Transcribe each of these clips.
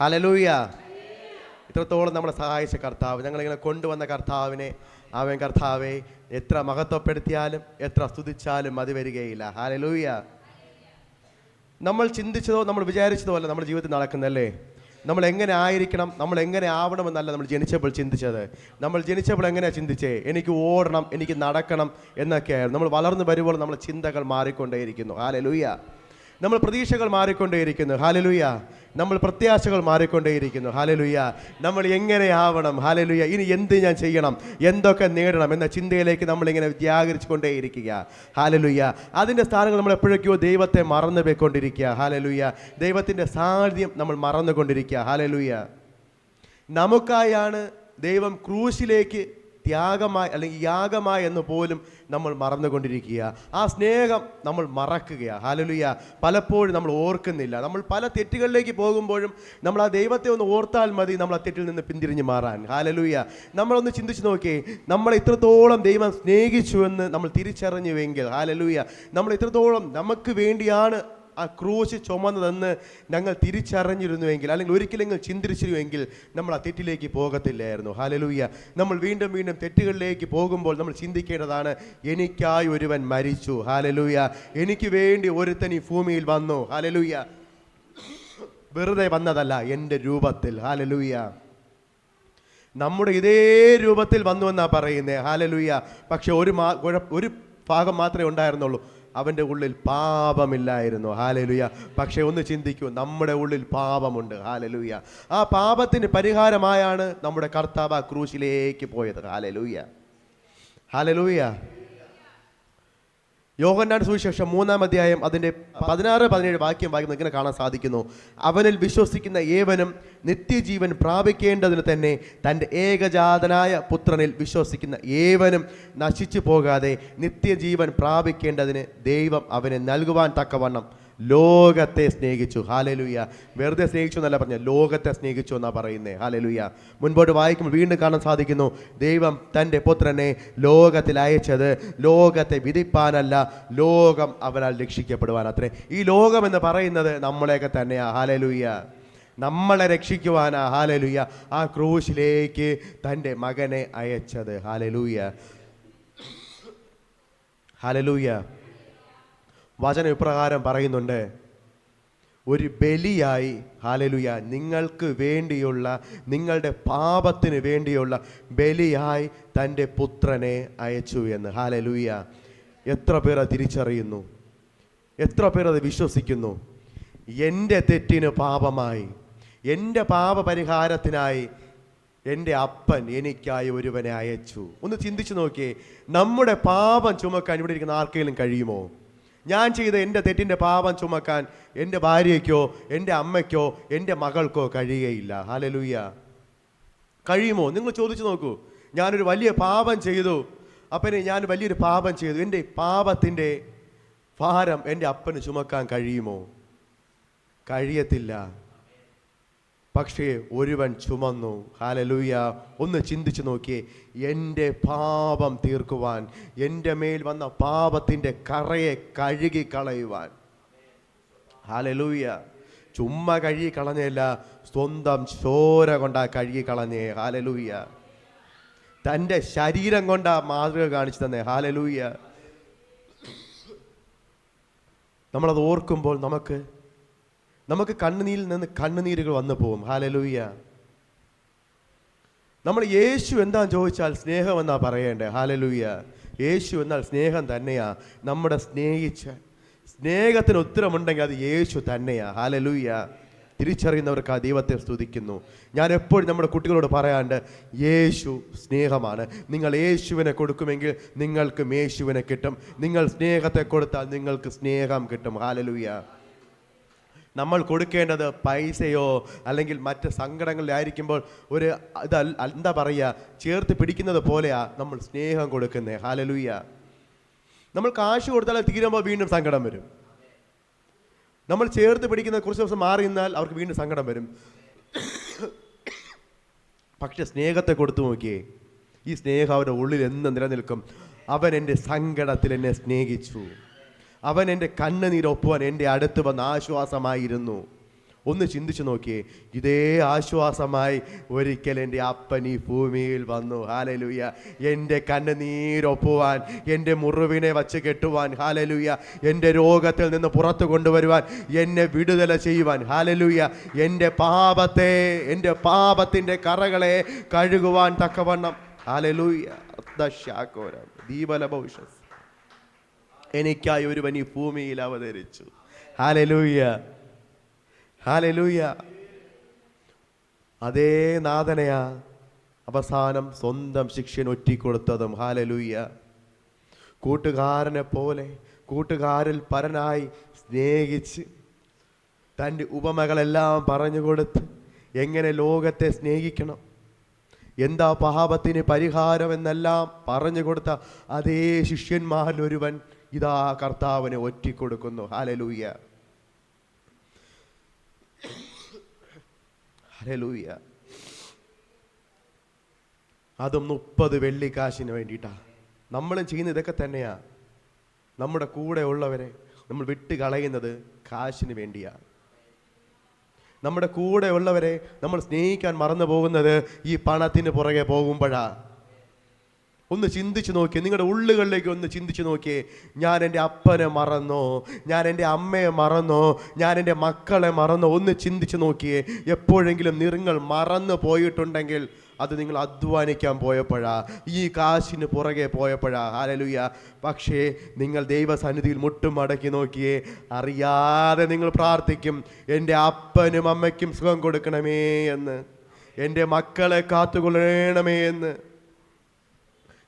ഹലലൂയ ഇത്രത്തോളം നമ്മളെ സഹായിച്ച കർത്താവ്. ഞങ്ങളിങ്ങനെ കൊണ്ടുവന്ന കർത്താവിനെ അവൻ കർത്താവെ എത്ര മഹത്വപ്പെടുത്തിയാലും എത്ര സ്തുതിച്ചാലും മതി വരികയില്ല. ഹാലലൂയ നമ്മൾ ചിന്തിച്ചതോ നമ്മൾ വിചാരിച്ചതോ അല്ല നമ്മുടെ ജീവിതത്തിൽ നടക്കുന്നല്ലേ നമ്മൾ എങ്ങനെ ആയിരിക്കണം നമ്മൾ എങ്ങനെ ആവണമെന്നല്ല നമ്മൾ ജനിച്ചപ്പോൾ ചിന്തിച്ചത്. നമ്മൾ ജനിച്ചപ്പോൾ എങ്ങനെയാണ് ചിന്തിച്ചേ? എനിക്ക് ഓടണം എനിക്ക് നടക്കണം എന്നൊക്കെയായിരുന്നു. നമ്മൾ വളർന്നു വരുമ്പോൾ നമ്മുടെ ചിന്തകൾ മാറിക്കൊണ്ടേയിരിക്കുന്നു. ഹാലലൂയ നമ്മൾ പ്രതീക്ഷകൾ മാറിക്കൊണ്ടേയിരിക്കുന്നു. ഹാലലുയ നമ്മൾ പ്രത്യാശകൾ മാറിക്കൊണ്ടേയിരിക്കുന്നു. ഹാലലുയ നമ്മൾ എങ്ങനെ ആവണം? ഹാലലുയ ഇനി എന്ത് ഞാൻ ചെയ്യണം? എന്തൊക്കെ നേടണം എന്ന ചിന്തയിലേക്ക് നമ്മളിങ്ങനെ വ്യാകരിച്ചു കൊണ്ടേയിരിക്കുക ഹാലലുയ അതിന്റെ സ്ഥാനങ്ങൾ നമ്മൾ എപ്പോഴൊക്കെയോ ദൈവത്തെ മറന്നു പോയിക്കൊണ്ടിരിക്കുക ഹാലലുയ ദൈവത്തിന്റെ സാന്നിധ്യം നമ്മൾ മറന്നുകൊണ്ടിരിക്കുക. ഹാലലുയ നമുക്കായാണ് ദൈവം ക്രൂശിലേക്ക് ത്യാഗമായി അല്ലെങ്കിൽ യാഗമായി എന്ന് പോലും നമ്മൾ മറന്നുകൊണ്ടിരിക്കുക. ആ സ്നേഹം നമ്മൾ മറക്കുക. ഹാലലുയ പലപ്പോഴും നമ്മൾ ഓർക്കുന്നില്ല. നമ്മൾ പല തെറ്റുകളിലേക്ക് പോകുമ്പോഴും നമ്മൾ ആ ദൈവത്തെ ഒന്ന് ഓർത്താൽ മതി നമ്മൾ ആ തെറ്റിൽ നിന്ന് പിന്തിരിഞ്ഞ് മാറാൻ. ഹാലലുയ നമ്മളൊന്ന് ചിന്തിച്ച് നോക്കിയേ നമ്മൾ ഇത്രത്തോളം ദൈവം സ്നേഹിച്ചുവെന്ന് നമ്മൾ തിരിച്ചറിഞ്ഞുവെങ്കിൽ. ഹാലലുയ നമ്മൾ ഇത്രത്തോളം നമുക്ക് വേണ്ടിയാണ് ആ ക്രൂശ് ചുമന്നതെന്ന് ഞങ്ങൾ തിരിച്ചറിഞ്ഞിരുന്നുവെങ്കിൽ അല്ലെങ്കിൽ ഒരിക്കലെങ്കിലും ചിന്തിച്ചിരുമെങ്കിൽ നമ്മൾ ആ തെറ്റിലേക്ക് പോകത്തില്ലായിരുന്നു. ഹാലലൂയ നമ്മൾ വീണ്ടും വീണ്ടും തെറ്റുകളിലേക്ക് പോകുമ്പോൾ നമ്മൾ ചിന്തിക്കേണ്ടതാണ് എനിക്കായി ഒരുവൻ മരിച്ചു. ഹാലലൂയ എനിക്ക് വേണ്ടി ഒരുത്തൻ ഈ ഭൂമിയിൽ വന്നു. ഹാലലൂയ വെറുതെ വന്നതല്ല എന്റെ രൂപത്തിൽ. ഹാലലൂയ നമ്മുടെ ഇതേ രൂപത്തിൽ വന്നു എന്നാണ് പറയുന്നത് ഹാലലൂയ്യ പക്ഷെ ഒരു മാ ഒരു ഭാഗം മാത്രമേ ഉണ്ടായിരുന്നുള്ളൂ. അവന്റെ ഉള്ളിൽ പാപമില്ലായിരുന്നു. ഹാലലുയ പക്ഷേ ഒന്ന് ചിന്തിക്കൂ നമ്മുടെ ഉള്ളിൽ പാപമുണ്ട്. ഹാലലുയ ആ പാപത്തിന് പരിഹാരമായാണ് നമ്മുടെ കർത്താവ് ക്രൂശിലേക്ക് പോയത്. ഹാലലുയ ഹാലലുയ യോഹന്നാൻ സുവിശേഷം മൂന്നാം അധ്യായം അതിന്റെ പതിനാറ് പതിനേഴ് വാക്യം വായിക്കുന്നത് ഇങ്ങനെ കാണാൻ സാധിക്കുന്നു. അവനിൽ വിശ്വസിക്കുന്ന ഏവനും നിത്യജീവൻ പ്രാപിക്കേണ്ടതിന് തന്നെ തന്റെ ഏകജാതനായ പുത്രനിൽ വിശ്വസിക്കുന്ന ഏവനും നശിച്ചു പോകാതെ നിത്യജീവൻ പ്രാപിക്കേണ്ടതിന് ദൈവം അവനെ നൽകുവാൻ തക്കവണ്ണം ലോകത്തെ സ്നേഹിച്ചു. ഹാലലുയ്യ വെറുതെ സ്നേഹിച്ചു എന്നല്ല പറഞ്ഞ ലോകത്തെ സ്നേഹിച്ചു എന്നാ പറയുന്നത് ഹാലലുയ്യ മുൻപോട്ട് വായിക്കുമ്പോൾ വീണ്ടും കാണാൻ സാധിക്കുന്നു. ദൈവം തന്റെ പുത്രനെ ലോകത്തിൽ അയച്ചത് ലോകത്തെ വിധിപ്പാനല്ല ലോകം അവനാൽ രക്ഷിക്കപ്പെടുവാൻ. അത്രേ. ഈ ലോകം എന്ന് പറയുന്നത് നമ്മളെയൊക്കെ തന്നെയാ. ഹാലലുയ്യ നമ്മളെ രക്ഷിക്കുവാനാ. ഹാലലുയ്യ ആ ക്രൂശിലേക്ക് തന്റെ മകനെ അയച്ചത്. ഹാലലൂയ. ഹാലലൂയ. വചനം ഇപ്രകാരം പറയുന്നുണ്ട്. ഒരു ബലിയായി ഹാലലുയ നിങ്ങൾക്ക് വേണ്ടിയുള്ള നിങ്ങളുടെ പാപത്തിന് വേണ്ടിയുള്ള ബലിയായി തന്റെ പുത്രനെ അയച്ചു എന്ന്. ഹാലലുയ എത്ര പേർ അത് തിരിച്ചറിയുന്നു? എത്ര പേർ അത് വിശ്വസിക്കുന്നു? എന്റെ തെറ്റിന് പാപമായി എന്റെ പാപപരിഹാരത്തിനായി എന്റെ അപ്പൻ എനിക്കായി ഒരുവനെ അയച്ചു. ഒന്ന് ചിന്തിച്ചു നോക്കിയേ നമ്മുടെ പാപം ചുമക്കാൻ ഇവിടെ ഇരിക്കുന്ന ആർക്കെങ്കിലും കഴിയുമോ? ഞാൻ ചെയ്ത എന്റെ തെറ്റിന്റെ പാപം ചുമക്കാൻ എന്റെ ഭാര്യയ്ക്കോ എന്റെ അമ്മയ്ക്കോ എന്റെ മകൾക്കോ കഴിയുകയില്ല. ഹാലലൂയ കഴിയുമോ? നിങ്ങൾ ചോദിച്ചു നോക്കൂ. ഞാനൊരു വലിയ പാപം ചെയ്തു. അപ്പനെ ഞാൻ വലിയൊരു പാപം ചെയ്തു. എന്റെ പാപത്തിന്റെ ഭാരം എന്റെ അപ്പന് ചുമക്കാൻ കഴിയുമോ? കഴിയത്തില്ല. പക്ഷേ ഒരുവൻ ചുമന്നു. ഹാലലൂയ ഒന്ന് ചിന്തിച്ചു നോക്കിയേ. എന്റെ പാപം തീർക്കുവാൻ എന്റെ മേൽ വന്ന പാപത്തിന്റെ കറയെ കഴുകി കളയുവാൻ ഹാലലൂയ ചുമ്മാ കഴുകി കളഞ്ഞല്ല സ്വന്തം ചോര കൊണ്ടാ കഴുകി കളഞ്ഞേ ഹാലലൂയ തന്റെ ശരീരം കൊണ്ടാ മാതൃക കാണിച്ചു തന്നെ. ഹാലലൂയ നമ്മളത് ഓർക്കുമ്പോൾ നമുക്ക് നമുക്ക് കണ്ണുനീരിൽ നിന്ന് കണ്ണുനീരുകൾ വന്നു പോകും ഹാലലൂയ്യ നമ്മൾ യേശു എന്താ ചോദിച്ചാൽ സ്നേഹമെന്നാ പറയേണ്ടേ? ഹാലലൂയ്യ യേശു എന്നാൽ സ്നേഹം തന്നെയാ. നമ്മുടെ സ്നേഹിച്ച സ്നേഹത്തിന് ഉത്തരമുണ്ടെങ്കിൽ അത് യേശു തന്നെയാ. ഹാലലൂയ്യ തിരിച്ചറിയുന്നവർക്ക് ആ ദൈവത്തെ സ്തുതിക്കുന്നു. ഞാൻ എപ്പോഴും നമ്മുടെ കുട്ടികളോട് പറയാണ്ട് യേശു സ്നേഹമാണ്. നിങ്ങൾ യേശുവിനെ കൊടുക്കുമെങ്കിൽ നിങ്ങൾക്കും യേശുവിനെ കിട്ടും. നിങ്ങൾ സ്നേഹത്തെ കൊടുത്താൽ നിങ്ങൾക്ക് സ്നേഹം കിട്ടും. ഹാലലൂയ്യ നമ്മൾ കൊടുക്കേണ്ടത് പൈസയോ അല്ലെങ്കിൽ മറ്റ് സങ്കടങ്ങളിലായിരിക്കുമ്പോൾ ഒരു ഇത് എന്താ പറയുക ചേർത്ത് പിടിക്കുന്നത് പോലെയാ നമ്മൾ സ്നേഹം കൊടുക്കുന്നത് ഹാലലൂയ നമ്മൾ കാശ് കൊടുത്താൽ തീരുമ്പോൾ വീണ്ടും സങ്കടം വരും. നമ്മൾ ചേർത്ത് പിടിക്കുന്ന കുറച്ച് ദിവസം മാറി നിന്നാൽ അവർക്ക് വീണ്ടും സങ്കടം വരും. പക്ഷെ സ്നേഹത്തെ കൊടുത്തു നോക്കിയേ ഈ സ്നേഹം അവരുടെ ഉള്ളിൽ എന്ന് നിലനിൽക്കും. അവൻ എന്റെ സങ്കടത്തിൽ എന്നെ സ്നേഹിച്ചു. അവൻ എന്റെ കണ്ണുനീരൊപ്പുവാൻ എന്റെ അടുത്ത് വന്ന് ആശ്വാസമായിരുന്നു. ഒന്ന് ചിന്തിച്ചു നോക്കിയേ ഇതേ ആശ്വാസമായി ഒരിക്കൽ എന്റെ അപ്പൻ ഈ ഭൂമിയിൽ വന്നു. ഹാലലുയ എന്റെ കണ്ണുനീരൊപ്പുവാൻ എന്റെ മുറിവിനെ വച്ച് കെട്ടുവാൻ ഹാലലുയ എന്റെ രോഗത്തിൽ നിന്ന് പുറത്തു കൊണ്ടുവരുവാൻ എന്നെ വിടുതല ചെയ്യുവാൻ ഹാലലുയ എന്റെ പാപത്തെ എന്റെ പാപത്തിന്റെ കറകളെ കഴുകുവാൻ തക്കവണ്ണം ഹാലലുയ ദീപല ഭവിഷ്യത് എനിക്കായി ഒരുവൻ ഈ ഭൂമിയിൽ അവതരിച്ചു. ഹാലലൂയ ഹാലലൂയ അതേ നാഥനയാ അവസാനം സ്വന്തം ശിഷ്യൻ ഒറ്റിക്കൊടുത്തതും. ഹാലലൂയ കൂട്ടുകാരനെ പോലെ കൂട്ടുകാരിൽ പരനായി സ്നേഹിച്ച് തന്റെ ഉപമകളെല്ലാം പറഞ്ഞു കൊടുത്ത് എങ്ങനെ ലോകത്തെ സ്നേഹിക്കണം? എന്താ പാപത്തിന് പരിഹാരം എന്നെല്ലാം പറഞ്ഞു കൊടുത്ത അതേ ശിഷ്യന്മാരിൽ ഒരുവൻ ഇതാ കർത്താവിനെ ഒറ്റിക്കൊടുക്കുന്നു. ഹലലൂയ ഹലലൂയ അതും മുപ്പത് വെള്ളിക്കാശിന് വേണ്ടിയിട്ടാ. നമ്മളും ചെയ്യുന്ന ഇതൊക്കെ തന്നെയാ. നമ്മുടെ കൂടെ ഉള്ളവരെ നമ്മൾ വിട്ട് കളയുന്നത് കാശിന് വേണ്ടിയാണ് നമ്മുടെ കൂടെ ഉള്ളവരെ നമ്മൾ സ്നേഹിക്കാൻ മറന്നു പോകുന്നത് ഈ പണത്തിന് പുറകെ പോകുമ്പോഴാ. ഒന്ന് ചിന്തിച്ചു നോക്കിയേ. നിങ്ങളുടെ ഉള്ളുകളിലേക്ക് ഒന്ന് ചിന്തിച്ചു നോക്കിയേ. ഞാൻ എന്റെ അപ്പനെ മറന്നോ? ഞാൻ എന്റെ അമ്മയെ മറന്നോ? ഞാൻ എന്റെ മക്കളെ മറന്നോ? ഒന്ന് ചിന്തിച്ചു നോക്കിയേ. എപ്പോഴെങ്കിലും നിങ്ങൾ മറന്നു പോയിട്ടുണ്ടെങ്കിൽ അത് നിങ്ങൾ അധ്വാനിക്കാൻ പോയപ്പോഴാ. ഈ കാശിന് പുറകെ പോയപ്പോഴാ. ഹാലലുയ പക്ഷേ നിങ്ങൾ ദൈവസന്നിധിയിൽ മുട്ടും മടക്കി നോക്കിയേ. അറിയാതെ നിങ്ങൾ പ്രാർത്ഥിക്കും എന്റെ അപ്പനും അമ്മയ്ക്കും സുഖം കൊടുക്കണമേ എന്ന്. എന്റെ മക്കളെ കാത്തുകൊള്ളണമേ എന്ന്.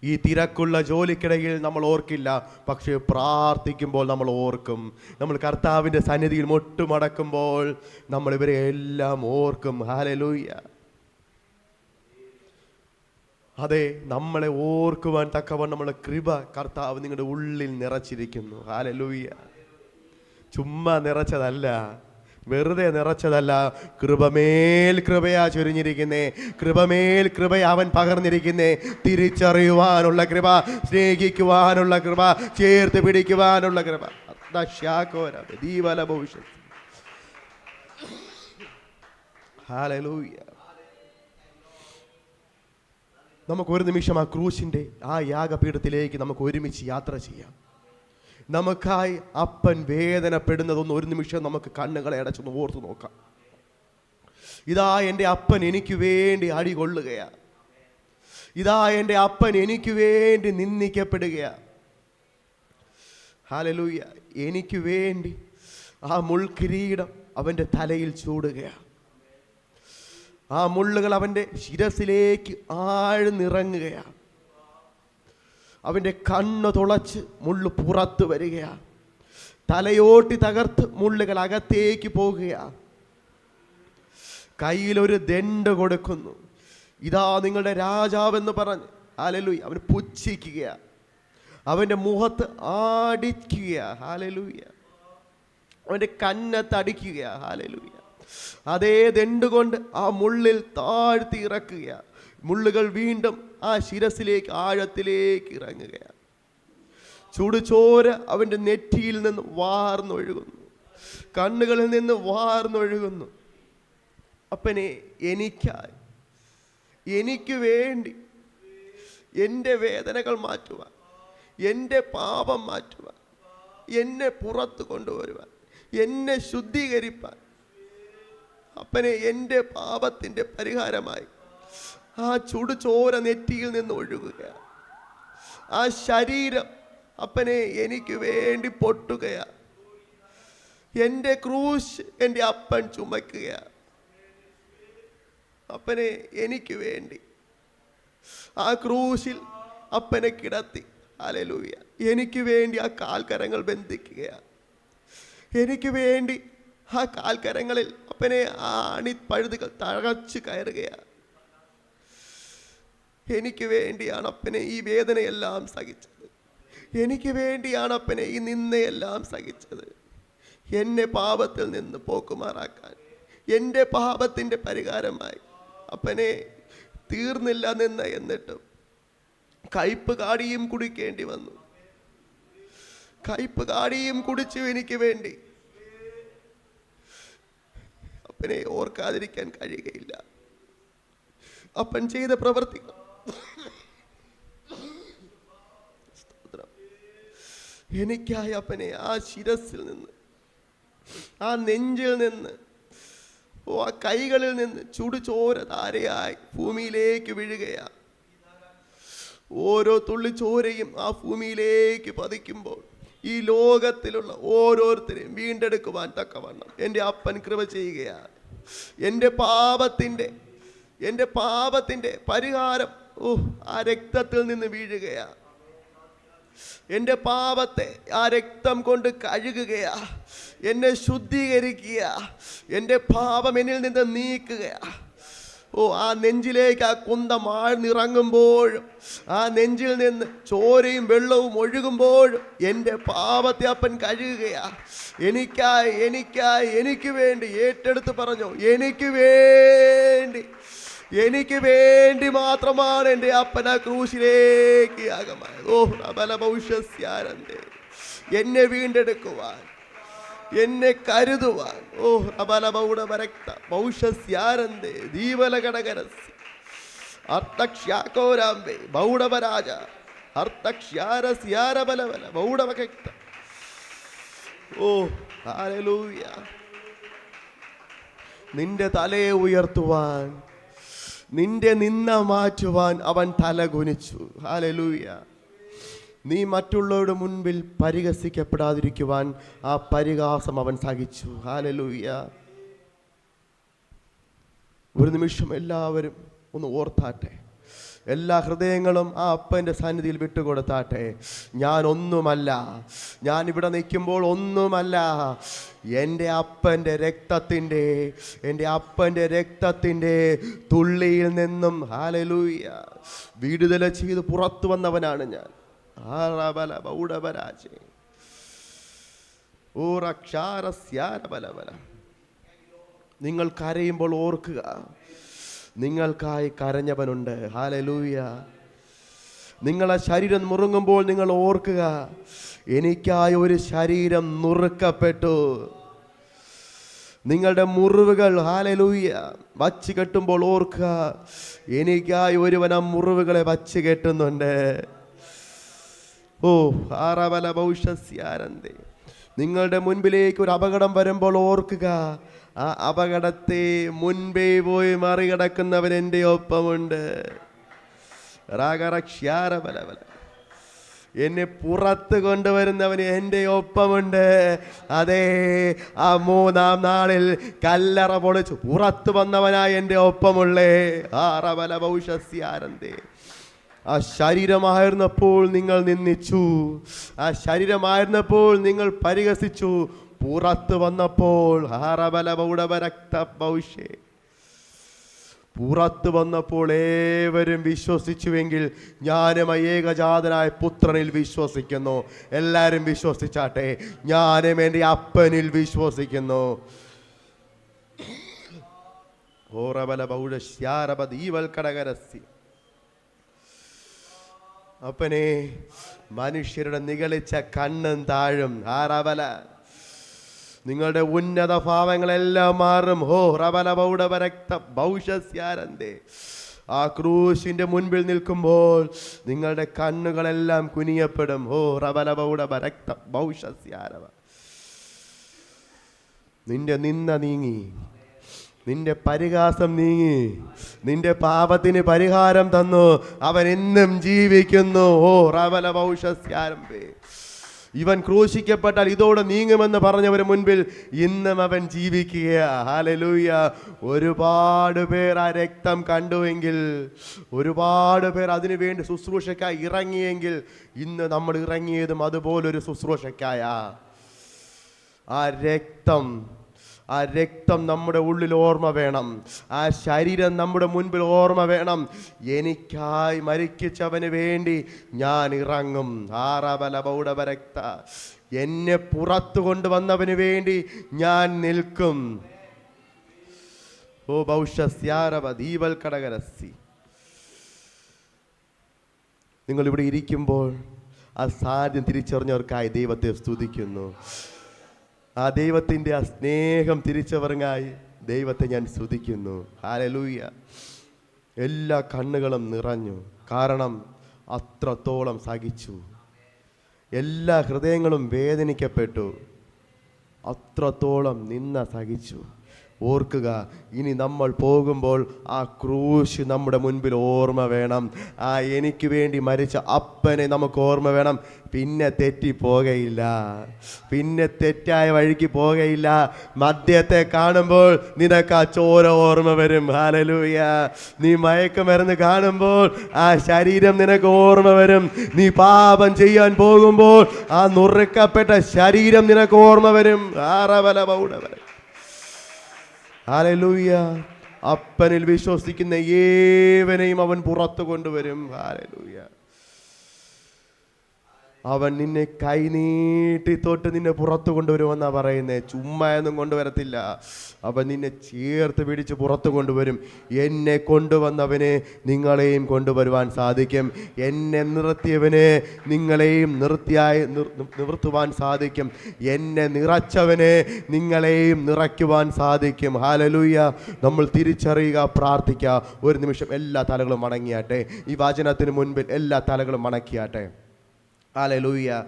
ഈ തിരക്കുള്ള ജോലിക്കിടയിൽ നമ്മൾ ഓർക്കില്ല. പക്ഷേ പ്രാർത്ഥിക്കുമ്പോൾ നമ്മൾ ഓർക്കും. നമ്മൾ കർത്താവിന്റെ സന്നിധിയിൽ മുട്ടുമടക്കുമ്പോൾ നമ്മൾ ഇവരെ എല്ലാം ഓർക്കും. ഹാലലൂയ്യ അതെ നമ്മളെ ഓർക്കുവാൻ തക്കവണ്ണം നമ്മളെ കൃപ കർത്താവ് നിങ്ങളുടെ ഉള്ളിൽ നിറച്ചിരിക്കുന്നു. ഹാലലൂയ്യ ചുമ്മാ നിറച്ചതല്ല. വെറുതെ നിറച്ചതല്ല. കൃപമേൽ കൃപയാ ചൊരിഞ്ഞിരിക്കുന്നേ. കൃപമേൽ കൃപ അവൻ പകർന്നിരിക്കുന്നേ. തിരിച്ചറിയുവാനുള്ള കൃപ സ്നേഹിക്കുവാനുള്ള കൃപ ചേർത്ത് പിടിക്കുവാനുള്ള കൃപ. ദീപല ഭവിഷ്യത്ത് നമുക്ക് ഒരു നിമിഷം ആ ക്രൂശിന്റെ ആ യാഗപീഠത്തിലേക്ക് നമുക്ക് ഒരുമിച്ച് യാത്ര ചെയ്യാം. നമുക്കായി അപ്പൻ വേദനപ്പെടുന്നതൊന്ന് ഒരു നിമിഷം നമുക്ക് കണ്ണുകളെ അടച്ചൊന്ന് ഓർത്തു നോക്കാം. ഇതാ എന്റെ അപ്പൻ എനിക്ക് വേണ്ടി അടികൊള്ളുകയാ ഇതാ എന്റെ അപ്പൻ എനിക്ക് വേണ്ടി നിന്ദിക്കപ്പെടുകയാ. ഹാലലൂയ എനിക്ക് വേണ്ടി ആ മുൾക്കിരീടം അവന്റെ തലയിൽ ചൂടുകയാണ് ആ മുള്ളുകൾ അവന്റെ ശിരസിലേക്ക് ആഴ്ന്നിറങ്ങുകയാണ് അവന്റെ കണ്ണ് തുളച്ച് മുള്ളു പുറത്ത് വരികയാണ് തലയോട്ടി തകർത്ത് മുള്ളുകൾ അകത്തേക്ക് പോകുകയാണ് കയ്യിലൊരു ദണ്ട് കൊടുക്കുന്നു. ഇതാ നിങ്ങളുടെ രാജാവെന്ന് പറഞ്ഞ്. ഹാലലൂയ അവൻ പുച്ഛിക്കുക അവന്റെ മുഖത്ത് ആടിക്കുക ഹാലലൂയ അവന്റെ കന്നത്ത് അടിക്കുക ഹാലലൂയ അതേ ദണ്ടുകൊണ്ട് ആ മുള്ളിൽ താഴ്ത്തി ഇറക്കുക മുള്ളുകൾ വീണ്ടും ആ ശിരസിലേക്ക് ആഴത്തിലേക്ക് ഇറങ്ങുകയാണ്. ചുടുചോര അവന്റെ നെറ്റിയിൽ നിന്ന് വാർന്നൊഴുകുന്നു. കണ്ണുകളിൽ നിന്ന് വാർന്നൊഴുകുന്നു. അപ്പനെ എനിക്കായി. എനിക്ക് വേണ്ടി എന്റെ വേദനകൾ മാറ്റുവാൻ എന്റെ പാപം മാറ്റുവാൻ എന്നെ പുറത്തു കൊണ്ടുവരുവാൻ എന്നെ ശുദ്ധീകരിപ്പാൻ. അപ്പനെ എന്റെ പാപത്തിന്റെ പരിഹാരമായി ആ ചുടുചോര നെറ്റിയിൽ നിന്ന് ഒഴുകുക. ആ ശരീരം അപ്പനെ എനിക്ക് വേണ്ടി പൊട്ടുകയാ. എന്റെ ക്രൂശ് എന്റെ അപ്പൻ ചുമക്കുക അപ്പനെ എനിക്ക് വേണ്ടി. ആ ക്രൂശിൽ അപ്പനെ കിടത്തി. അലലൂയ എനിക്ക് വേണ്ടി ആ കാൽക്കരങ്ങൾ ബന്ധിക്കുകയാണ് എനിക്ക് വേണ്ടി ആ കാൽക്കരങ്ങളിൽ അപ്പനെ ആ അണിപ്പഴുതുകൾ തഴച്ചു കയറുകയാണ് എനിക്ക് വേണ്ടിയാണ് അപ്പനെ ഈ വേദനയെല്ലാം സഹിച്ചത്. എനിക്ക് വേണ്ടിയാണ് അപ്പനെ ഈ നിന്നയെല്ലാം സഹിച്ചത്. എന്നെ പാപത്തിൽ നിന്ന് പോക്കുമാറാക്കാൻ എന്റെ പാപത്തിന്റെ പരിഹാരമായി അപ്പനെ തീർന്നില്ല നിന്ന് എന്നിട്ടും കയ്പ് കാടിയും കുടിക്കേണ്ടി വന്നു. കയ്പ് കാടിയും കുടിച്ചു എനിക്ക് വേണ്ടി. അപ്പനെ ഓർക്കാതിരിക്കാൻ കഴിയുകയില്ല. അപ്പൻ ചെയ്ത പ്രവൃത്തി സ്തോത്രം. എനിക്കായി അപ്പനെ ആ ശിരസിൽ നിന്ന് ആ നെഞ്ചിൽ നിന്ന് ഓ ആ കൈകളിൽ നിന്ന് ചുടുചോര താരയായി ഭൂമിയിലേക്ക് വീഴുകയാണ്. ഓരോ തുള്ളി ചോരയും ആ ഭൂമിയിലേക്ക് പതിക്കുമ്പോൾ ഈ ലോകത്തിലുള്ള ഓരോരുത്തരെയും വീണ്ടെടുക്കുവാൻ തക്കവണ്ണം എന്റെ അപ്പൻ കൃപ ചെയ്യുകയാണ്. എന്റെ പാപത്തിന്റെ എന്റെ പാപത്തിന്റെ പരിഹാരം ഓ ആ രക്തത്തിൽ നിന്ന് വീഴുകയാ. എന്റെ പാപത്തെ ആ രക്തം കൊണ്ട് കഴുകുകയാ. എന്നെ ശുദ്ധീകരിക്കുക എന്റെ പാപം എന്നിൽ നിന്ന് നീക്കുകയാ. ഓ ആ നെഞ്ചിലേക്ക് ആ കുന്തം ആഴ്ന്നിറങ്ങുമ്പോഴും ആ നെഞ്ചിൽ നിന്ന് ചോരയും വെള്ളവും ഒഴുകുമ്പോഴും എന്റെ പാപത്തെ അപ്പൻ കഴുകുകയാ. എനിക്കായി എനിക്കായി എനിക്ക് വേണ്ടി ഏറ്റെടുത്ത് പറഞ്ഞു എനിക്ക് വേണ്ടി. എനിക്ക് വേണ്ടി മാത്രമാണ് എന്റെ അപ്പന ക്രൂശിലേക്ക് യാഗമായത് ഓ അബല ഭവിഷ്യസ്യാരന്റെ എന്നെ വീണ്ടെടുക്കുവാൻ എന്നെ കരുതുവാൻ. ഓ അബല ബൗഡ വരക്ത ഭൗഷ്യസ്യാരന്റെ ദീപല കടകരസ് അർത്ഥക്ഷ്യാക്കോരാംബെ ബൗഡവരാജ അർത്ഥക്ഷ്യാരസ്യാരബലബല ബൗഡവക്ത ഓ ഹാലലൂയ നിന്റെ തലയെ ഉയർത്തുവാൻ നിന്റെ നിന്ന മാറ്റുവാൻ അവൻ തല കുനിച്ചു ഹാലലൂയ നീ മറ്റുള്ളവരുടെ മുൻപിൽ പരിഹസിക്കപ്പെടാതിരിക്കുവാൻ ആ പരിഹാസം അവൻ സഹിച്ചു. ഹാലലൂയ ഒരു നിമിഷം എല്ലാവരും ഒന്ന് ഓർത്താട്ടെ. എല്ലാ ഹൃദയങ്ങളും ആ അപ്പന്റെ സന്നിധിയിൽ വിട്ടുകൊടുത്താട്ടെ. ഞാൻ ഒന്നുമല്ല ഞാൻ ഇവിടെ നിൽക്കുമ്പോൾ ഒന്നുമല്ല എന്റെ അപ്പന്റെ രക്തത്തിന്റെ എന്റെ അപ്പന്റെ രക്തത്തിന്റെ തുള്ളിയിൽ നിന്നും ഹാലലൂയ വിടുതല ചെയ്ത് പുറത്തു വന്നവനാണ് ഞാൻ. നിങ്ങൾ കരയുമ്പോൾ ഓർക്കുക നിങ്ങൾക്കായി കരഞ്ഞവനുണ്ട്. ഹാലലൂയ നിങ്ങളെ ശരീരം മുറുങ്ങുമ്പോൾ നിങ്ങൾ ഓർക്കുക എനിക്കായി ഒരു ശരീരം നുറുക്കപ്പെട്ടു. നിങ്ങളുടെ മുറിവുകൾ ഹാലലൂയ വച്ച് കെട്ടുമ്പോൾ ഓർക്കുക എനിക്കായി ഒരുവൻ ആ മുറിവുകളെ വച്ച് കെട്ടുന്നുണ്ട്. ഓ ആറവല ഭൗഷ്യസ്യാരന്തേ നിങ്ങളുടെ മുൻപിലേക്ക് ഒരു അപകടം വരുമ്പോൾ ഓർക്കുക ആ അപകടത്തെ മുൻപേ പോയി മറികടക്കുന്നവൻ എന്റെ ഒപ്പമുണ്ട്. എന്നെ പുറത്ത് കൊണ്ടുവരുന്നവന് എന്റെ ഒപ്പമുണ്ട്. അതേ ആ മൂന്നാം നാളിൽ കല്ലറ പൊളിച്ച് പുറത്തു വന്നവനായി എന്റെ ഒപ്പമുള്ളേ. ആറബല ഭൗഷ്യസ്യാരന്തേ ആ ശരീരമായിരുന്നപ്പോൾ നിങ്ങൾ നിന്ദിച്ചു. ആ ശരീരമായിരുന്നപ്പോൾ നിങ്ങൾ പരിഹസിച്ചു. പുറത്ത് വന്നപ്പോൾ പുറത്ത് വന്നപ്പോൾ ഏവരും വിശ്വസിച്ചുവെങ്കിൽ ഞാനും ഏകജാതനായ പുത്രനിൽ വിശ്വസിക്കുന്നു. എല്ലാവരും വിശ്വസിച്ചാട്ടെ ഞാനും എന്റെ അപ്പനിൽ വിശ്വസിക്കുന്നു. ഓറബല ബൗഡശ്യാരബ ദീവൽക്കടകരസ്യ അപ്പനെ മനുഷ്യരുടെ നിഗളിച്ച കണ്ണും താഴും. ആ റബല നിങ്ങളുടെ ഉന്നത ഭാവങ്ങളെല്ലാം മാറും. ഹോ റബല ബൗഡവരക്ത ഭൗഷ്യസ്യാരന്തേ ആ ക്രൂശിന്റെ മുൻപിൽ നിൽക്കുമ്പോൾ നിങ്ങളുടെ കണ്ണുകളെല്ലാം കുനിയപ്പെടും. ഹോ റബല ബൗഡവരക്ത ഭൗഷ്യസ്യാരവ നിന്റെ നിന്ന നീങ്ങി. നിന്റെ പരിഹാസം നീങ്ങി. നിന്റെ പാപത്തിന് പരിഹാരം തന്നു. അവൻ എന്നും ജീവിക്കുന്നു. ഓ റവല ഭൗഷ്യസ്യാരംഭേ ഇവൻ ക്രൂശിക്കപ്പെട്ടാൽ ഇതോടെ നീങ്ങുമെന്ന് പറഞ്ഞവന് മുൻപിൽ ഇന്നും അവൻ ജീവിക്കുക ഹാലലൂയ ഒരുപാട് പേർ ആ രക്തം കണ്ടുവെങ്കിൽ ഒരുപാട് പേർ അതിനു വേണ്ടി ശുശ്രൂഷയ്ക്കായി ഇറങ്ങിയെങ്കിൽ ഇന്ന് നമ്മൾ ഇറങ്ങിയതും അതുപോലൊരു ശുശ്രൂഷക്കായ ആ രക്തം ആ രക്തം നമ്മുടെ ഉള്ളിൽ ഓർമ്മ വേണം. ആ ശരീരം നമ്മുടെ മുൻപിൽ ഓർമ്മ വേണം. എനിക്കായി മരിക്കിച്ചവന് വേണ്ടി ഞാൻ ഇറങ്ങും. ആറബല ബൗഡവരക്ത എന്നെ പുറത്തു കൊണ്ടുവന്നവന് വേണ്ടി ഞാൻ നിൽക്കും. ഓ ഭൗഷ്യസ്യാരവ ദീപൽ കടകരസി നിങ്ങൾ ഇവിടെ ഇരിക്കുമ്പോൾ ആ സാധ്യം തിരിച്ചറിഞ്ഞവർക്കായി ദൈവത്തെ സ്തുതിക്കുന്നു. ആ ദൈവത്തിന്റെ ആ സ്നേഹം തിരിച്ചവറങ്ങായി ദൈവത്തെ ഞാൻ സ്തുതിക്കുന്നു. ഹാലലൂയ എല്ലാ കണ്ണുകളും നിറഞ്ഞു. കാരണം അത്രത്തോളം സഹിച്ചു. എല്ലാ ഹൃദയങ്ങളും വേദനിക്കപ്പെട്ടു. അത്രത്തോളം നിന്ന സഹിച്ചു. ഓർക്കുക ഇനി നമ്മൾ പോകുമ്പോൾ ആ ക്രൂശ് നമ്മുടെ മുൻപിൽ ഓർമ്മ വേണം. ആ എനിക്ക് വേണ്ടി മരിച്ച അപ്പനെ നമുക്ക് ഓർമ്മ വേണം. പിന്നെ തെറ്റി പോകയില്ല. പിന്നെ തെറ്റായ വഴിക്ക് പോകയില്ല. മദ്യത്തെ കാണുമ്പോൾ നിനക്ക് ആ ചോര ഓർമ്മ വരും. ഹാലലൂയ നീ മയക്കുമരുന്ന് കാണുമ്പോൾ ആ ശരീരം നിനക്ക് ഓർമ്മ വരും. നീ പാപം ചെയ്യാൻ പോകുമ്പോൾ ആ നുറുക്കപ്പെട്ട ശരീരം നിനക്ക് ഓർമ്മ വരും. ആറവല പൗടവല ഹാലലൂയ. അപ്പനിൽ വിശ്വസിക്കുന്ന ഏവനെയും അവൻ പുറത്തു കൊണ്ടുവരും. ഹാലലൂയ. അവൻ നിന്നെ കൈനീട്ടി തൊട്ട് നിന്നെ പുറത്തു കൊണ്ടുവരുമെന്നാ പറയുന്നത് ചുമ്മായൊന്നും കൊണ്ടുവരത്തില്ല. അവൻ നിന്നെ ചേർത്ത് പിടിച്ച് പുറത്തു കൊണ്ടുവരും. എന്നെ കൊണ്ടുവന്നവനെ നിങ്ങളെയും കൊണ്ടുവരുവാൻ സാധിക്കും. എന്നെ നിർത്തിയവനെ നിങ്ങളെയും നിർത്തിയായി നിർത്തുവാൻ സാധിക്കും. എന്നെ നിറച്ചവനെ നിങ്ങളെയും നിറയ്ക്കുവാൻ സാധിക്കും. ഹാലലൂയ നമ്മൾ തിരിച്ചറിയുക പ്രാർത്ഥിക്കുക. ഒരു നിമിഷം എല്ലാ തലകളും മടങ്ങിയാട്ടെ ഈ വാചനത്തിന് മുൻപിൽ എല്ലാ തലകളും മടക്കിയാട്ടെ ഹാലലൂയ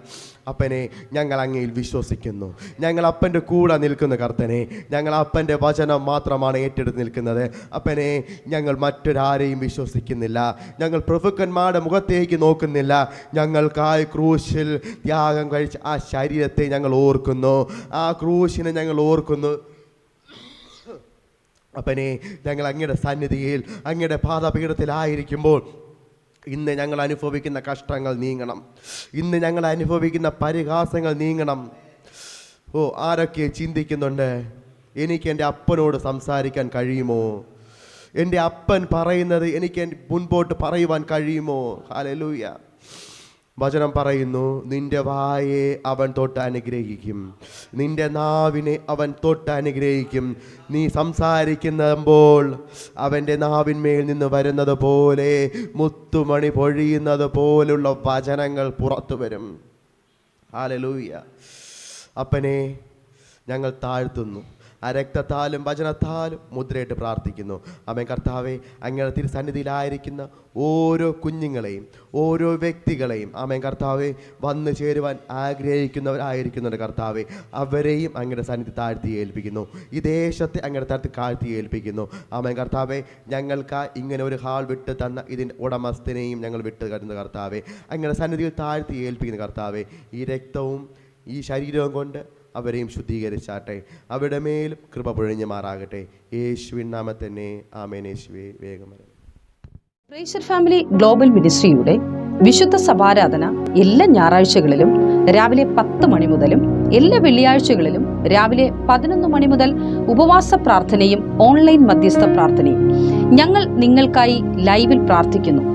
അപ്പനെ ഞങ്ങൾ അങ്ങയിൽ വിശ്വസിക്കുന്നു. ഞങ്ങൾ അപ്പന്റെ കൂടെ നിൽക്കുന്ന കർത്തനെ. ഞങ്ങൾ അപ്പന്റെ വചനം മാത്രമാണ് ഏറ്റെടുത്ത് നിൽക്കുന്നത്. അപ്പനെ ഞങ്ങൾ മറ്റൊരാരെയും വിശ്വസിക്കുന്നില്ല. ഞങ്ങൾ പ്രഭുക്കന്മാരുടെ മുഖത്തേക്ക് നോക്കുന്നില്ല. ഞങ്ങൾക്കായി ക്രൂശിൽ ത്യാഗം കഴിച്ച ആ ശരീരത്തെ ഞങ്ങൾ ഓർക്കുന്നു. ആ ക്രൂശിനെ ഞങ്ങൾ ഓർക്കുന്നു. അപ്പനെ ഞങ്ങൾ അങ്ങയുടെ സന്നിധിയിൽ അങ്ങയുടെ പാദപീഠത്തിലായിരിക്കുമ്പോൾ ഇന്ന് ഞങ്ങൾ അനുഭവിക്കുന്ന കഷ്ടങ്ങൾ നീങ്ങണം. ഇന്ന് ഞങ്ങൾ അനുഭവിക്കുന്ന പരിഹാസങ്ങൾ നീങ്ങണം. ഓ ആരൊക്കെ ചിന്തിക്കുന്നുണ്ട്? എനിക്ക് എന്റെ അപ്പനോട് സംസാരിക്കാൻ കഴിയുമോ? എന്റെ അപ്പൻ പറയുന്നത് എനിക്ക് മുൻപോട്ട് പറയുവാൻ കഴിയുമോ? ഹാലലൂയ വചനം പറയുന്നു നിന്റെ വായെ അവൻ തൊട്ട് അനുഗ്രഹിക്കും. നിന്റെ നാവിനെ അവൻ തൊട്ട് അനുഗ്രഹിക്കും. നീ സംസാരിക്കുമ്പോൾ അവന്റെ നാവിന്മേൽ നിന്ന് വരുന്നത് പോലെ മുത്തുമണി പൊഴിയുന്നത് പോലുള്ള വചനങ്ങൾ പുറത്തു വരും. ഹാലലൂയ. അപ്പനെ ഞങ്ങൾ താഴ്ത്തുന്നു. ആ രക്തത്താലും വചനത്താലും മുദ്രയിട്ട് പ്രാർത്ഥിക്കുന്നു. അമ്മ കർത്താവെ അങ്ങയുടെ തിരുസന്നിധിയിലായിരിക്കുന്ന ഓരോ കുഞ്ഞുങ്ങളെയും ഓരോ വ്യക്തികളെയും അമ്മ കർത്താവെ വന്നു ചേരുവാൻ ആഗ്രഹിക്കുന്നവരായിരിക്കുന്നുണ്ട് കർത്താവെ. അവരെയും അങ്ങയുടെ സന്നിധി താഴ്ത്തി ഏൽപ്പിക്കുന്നു. ഈ ദേശത്തെ അങ്ങയുടെ തരത്തിൽ താഴ്ത്തി ഏൽപ്പിക്കുന്നു. അമ്മ കർത്താവെ ഞങ്ങൾക്ക് ഇങ്ങനെ ഒരു ഹാൾ വിട്ട് തന്ന ഇതിന്റെ ഉടമസ്ഥനെയും ഞങ്ങൾ വിട്ട് തരുന്ന കർത്താവെ. അങ്ങയുടെ സന്നിധിയിൽ താഴ്ത്തി ഏൽപ്പിക്കുന്ന കർത്താവെ. ഈ രക്തവും ഈ ശരീരവും കൊണ്ട് അവരെയും ശുദ്ധീകരിച്ചാട്ടെ. അവരുടെ മേലും കൃപ പൊഴിഞ്ഞു മാറാകട്ടെ. യേശുവിൻ നാമത്തന്നെ. ആമേൻ. യേശുവേ വേഗം പ്രേഷർ ഫാമിലി ഗ്ലോബൽ മിനിസ്ട്രിയുടെ വിശുദ്ധ സഭാരാധന എല്ലാ ഞായറാഴ്ചകളിലും രാവിലെ പത്ത് മണി മുതലും എല്ലാ വെള്ളിയാഴ്ചകളിലും രാവിലെ പതിനൊന്ന് മണി മുതൽ ഉപവാസ പ്രാർത്ഥനയും ഓൺലൈൻ മധ്യസ്ഥ പ്രാർത്ഥനയും ഞങ്ങൾ നിങ്ങൾക്കായി ലൈവിൽ പ്രാർത്ഥിക്കുന്നു.